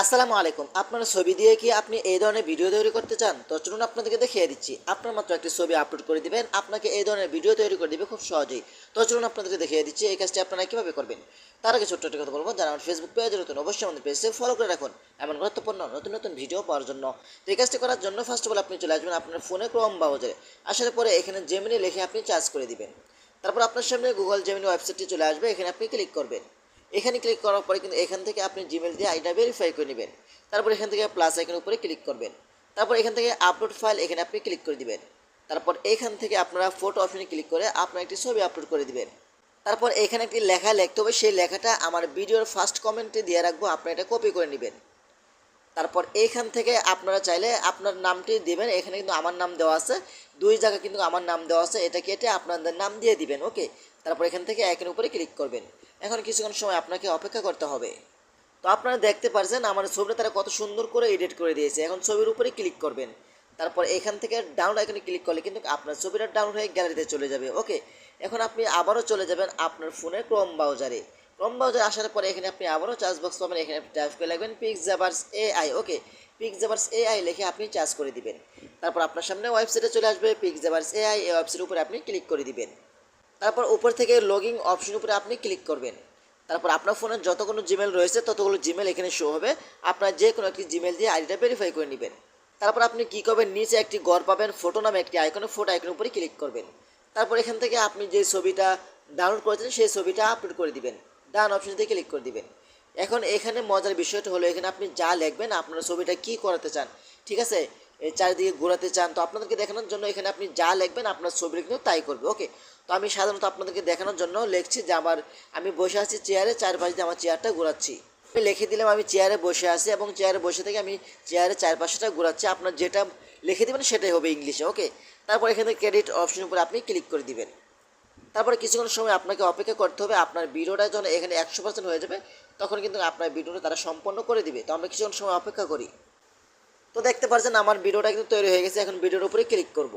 আসসালামু আলাইকুম। আপনার ছবি দিয়ে কি আপনি এই ধরনের ভিডিও তৈরি করতে চান? তো চলুন আপনাদেরকে দেখিয়ে দিচ্ছি। আপনার মাত্র একটি ছবি আপলোড করে দিবেন। আপনাকে এই ধরনের ভিডিও তৈরি করে দিবে খুব সহজেই। তো চলুন আপনাদেরকে দেখিয়ে দিচ্ছি এই কাজটি আপনারা কীভাবে করবেন। তার আগে ছোট্ট একটা কথা বলব। যারা আমার ফেসবুক পেজে নতুন, অবশ্যই আমাদের পেজে ফলো করে রাখুন। এমন গুরুত্বপূর্ণ, নতুন নতুন ভিডিও পাওয়ার জন্য। তো এই কাজটি করার জন্য ফার্স্ট অফ অল আপনি চলে আসবেন আপনার ফোনে ক্রোম ব্রাউজারে আসার পরে এখানে জেমিনি লিখে আপনি চার্জ করে দিবেন। তারপর আপনার সামনে গুগল জেমিনি ওয়েবসাইটটি চলে আসবে। এখানে আপনি ক্লিক করবেন। এখানে ক্লিক করার পরে কিন্তু এখান থেকে আপনি জিমেল দিয়ে আইডা ভেরিফাই করে নেবেন। তারপর এখান থেকে প্লাস আইকনের উপরে ক্লিক করবেন। তারপর এখান থেকে আপলোড ফাইল এখানে আপনি ক্লিক করে দিবেন। তারপর এখান থেকে আপনারা ফটো অপশনে ক্লিক করে আপনার একটি ছবি আপলোড করে দিবেন। তারপর এখানে একটি লেখা লিখতে হবে, সেই লেখাটা আমার ভিডিওর ফার্স্ট কমেন্টে দিয়ে রাখব, আপনারা এটা কপি করে নেবেন। তারপর এইখান থেকে আপনারা চাইলে আপনার নামটি দিবেন, এখানে কিন্তু আমার নাম দেওয়া আছে। দুই জায়গা কিন্তু আমার নাম দেওয়া আছে, এটা কেটে আপনাদের নাম দিয়ে দিবেন, ওকে? তারপর এখান থেকে একের উপরে ক্লিক করবেন। এখন কিছুক্ষণ সময় আপনাকে অপেক্ষা করতে হবে। তো আপনারা দেখতে পারছেন, আমার ছবিটা তারা কত সুন্দর করে এডিট করে দিয়েছে। এখন ছবির উপরে ক্লিক করবেন। তারপর এখান থেকে ডাউনলোড এখানে ক্লিক করলে কিন্তু আপনার ছবিটা ডাউনলোড হয়ে গ্যালারিতে চলে যাবে, ওকে? এখন আপনি আবারও চলে যাবেন আপনার ফোনের ক্রোম ব্রাউজারে। ক্রোম ব্রাউজারে আসার পরে এখানে আপনি আবারও চার্জ বক্স পাবেন। এখানে টাইপ করে লাগবেন পিক জাবার্স এআই ওকে পিক জাবার্স এআই লিখে আপনি চার্জ করে দিবেন। তারপর আপনার সামনে ওয়েবসাইটে চলে আসবে পিক জাবার্স এআই এই ওয়েবসাইটের উপরে আপনি ক্লিক করে দিবেন। তারপর উপর থেকে লগিং অপশন উপরে আপনি ক্লিক করবেন। তারপর আপনার ফোনে যত কোনো জিমেল রয়েছে, ততগুলো জিমেল এখানে শো হবে। আপনার যে কোনো একটি জিমেল দিয়ে আইডিটা ভেরিফাই করে নেবেন। তারপর আপনি কী করবেন? নিচে একটি গড় পাবেন ফটো নামে একটি আইকনে ফটো আইকনের উপরে ক্লিক করবেন। তারপর এখান থেকে আপনি যে ছবিটা ডাউনলোড করেছেন, সেই ছবিটা আপলোড করে দিবেন। ডান অপশন দিয়ে ক্লিক করে দিবেন এখন এখানে মজার বিষয়টা হলো, এখানে আপনি যা লিখবেন, আপনার ছবিটা কী করাতে চান, ঠিক আছে? এই চারিদিকে ঘোরাতে চান, তো আপনাদেরকে দেখানোর জন্য এখানে আপনি যা লিখবেন, আপনার ছবিটা কিন্তু তাই করবে ওকে তো আমি সাধারণত আপনাদেরকে দেখানোর জন্য লিখছি যে আমার, আমি বসে আছি চেয়ারে চারপাশে আমার চেয়ারটা ঘোরাচ্ছি। আমি লিখে দিলাম, আমি চেয়ারে বসে আছি এবং চেয়ারে বসে থেকে আমি চেয়ারে চারপাশটা ঘোরাচ্ছি। আপনার যেটা লিখে দেবেন, সেটাই হবে ইংলিশে ওকে তারপর এখানে ক্রেডিট অপশনের উপরে আপনি ক্লিক করে দিবেন। তারপরে কিছুক্ষণ সময় আপনাকে অপেক্ষা করতে হবে। আপনার ভিডিওটা যখন এখানে একশো পার্সেন্ট হয়ে যাবে, তখন কিন্তু আপনার ভিডিওটা তারা সম্পন্ন করে দিবে। তো আমরা কিছুক্ষণ সময় অপেক্ষা করি। তো দেখতে পাচ্ছেন আমার ভিডিওটা কিন্তু তৈরি হয়ে গেছে। এখন ভিডিওর উপরে ক্লিক করব।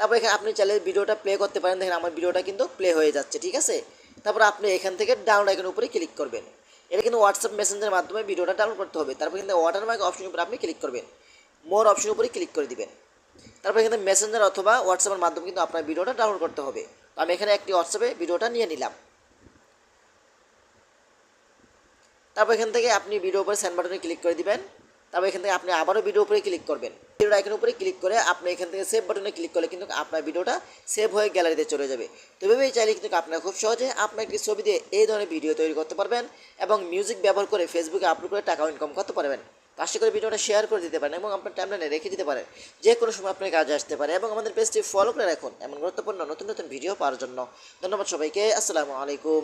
তারপর এখানে আপনি চাইলে ভিডিওটা প্লে করতে পারেন। দেখেন আমার ভিডিওটা কিন্তু প্লে হয়ে যাচ্ছে, ঠিক আছে? তারপর আপনি এখান থেকে ডাউনলোড আইকনের উপরে ক্লিক করবেন। এটা কিন্তু হোয়াটসঅ্যাপ মেসেঞ্জের মাধ্যমে ভিডিওটা ডাউনলোড করতে হবে। তারপর কিন্তু ওয়াটারমার্ক অপশনের উপরে আপনি ক্লিক করবেন। মোর অপশনের উপরে ক্লিক করে দিবেন। তারপর এখানে মেসেঞ্জার অথবা হোয়াটসঅ্যাপের মাধ্যমে কিন্তু আপনার ভিডিওটা ডাউনলোড করতে হবে। তো আমি এখানে একটি হোয়াটসঅ্যাপে ভিডিওটা নিয়ে নিলাম। তারপর এখান থেকে আপনি ভিডিও উপরে সেন্ড বাটনে ক্লিক করে দিবেন। তারপর এখান থেকে আপনি আবারও ভিডিও উপরে ক্লিক করবেন। ভিডিও আইকনের উপরে ক্লিক করে আপনি এখান থেকে সেভ বাটনে ক্লিক করলে কিন্তু আপনার ভিডিওটা সেভ হয়ে গ্যালারিতে চলে যাবে। তো এভাবেই চাইলে কিন্তু আপনারা খুব সহজে আপনার একটি ছবি দিয়ে এই ধরনের ভিডিও তৈরি করতে পারবেন এবং মিউজিক ব্যবহার করে ফেসবুকে আপলোড করে টাকা ইনকাম করতে পারবেন। করে করি ভিডিওটা শেয়ার করে দিতে পারেন এবং আপনার টাইমলাইনে রেখে দিতে পারেন। যে কোনো সময় আপনার কাজে আসতে পারে এবং আমাদের পেজটি ফলো করে রাখুন। এমন গুরুত্বপূর্ণ নতুন নতুন ভিডিও পাওয়ার জন্য। ধন্যবাদ সবাইকে। আসসালামু আলাইকুম।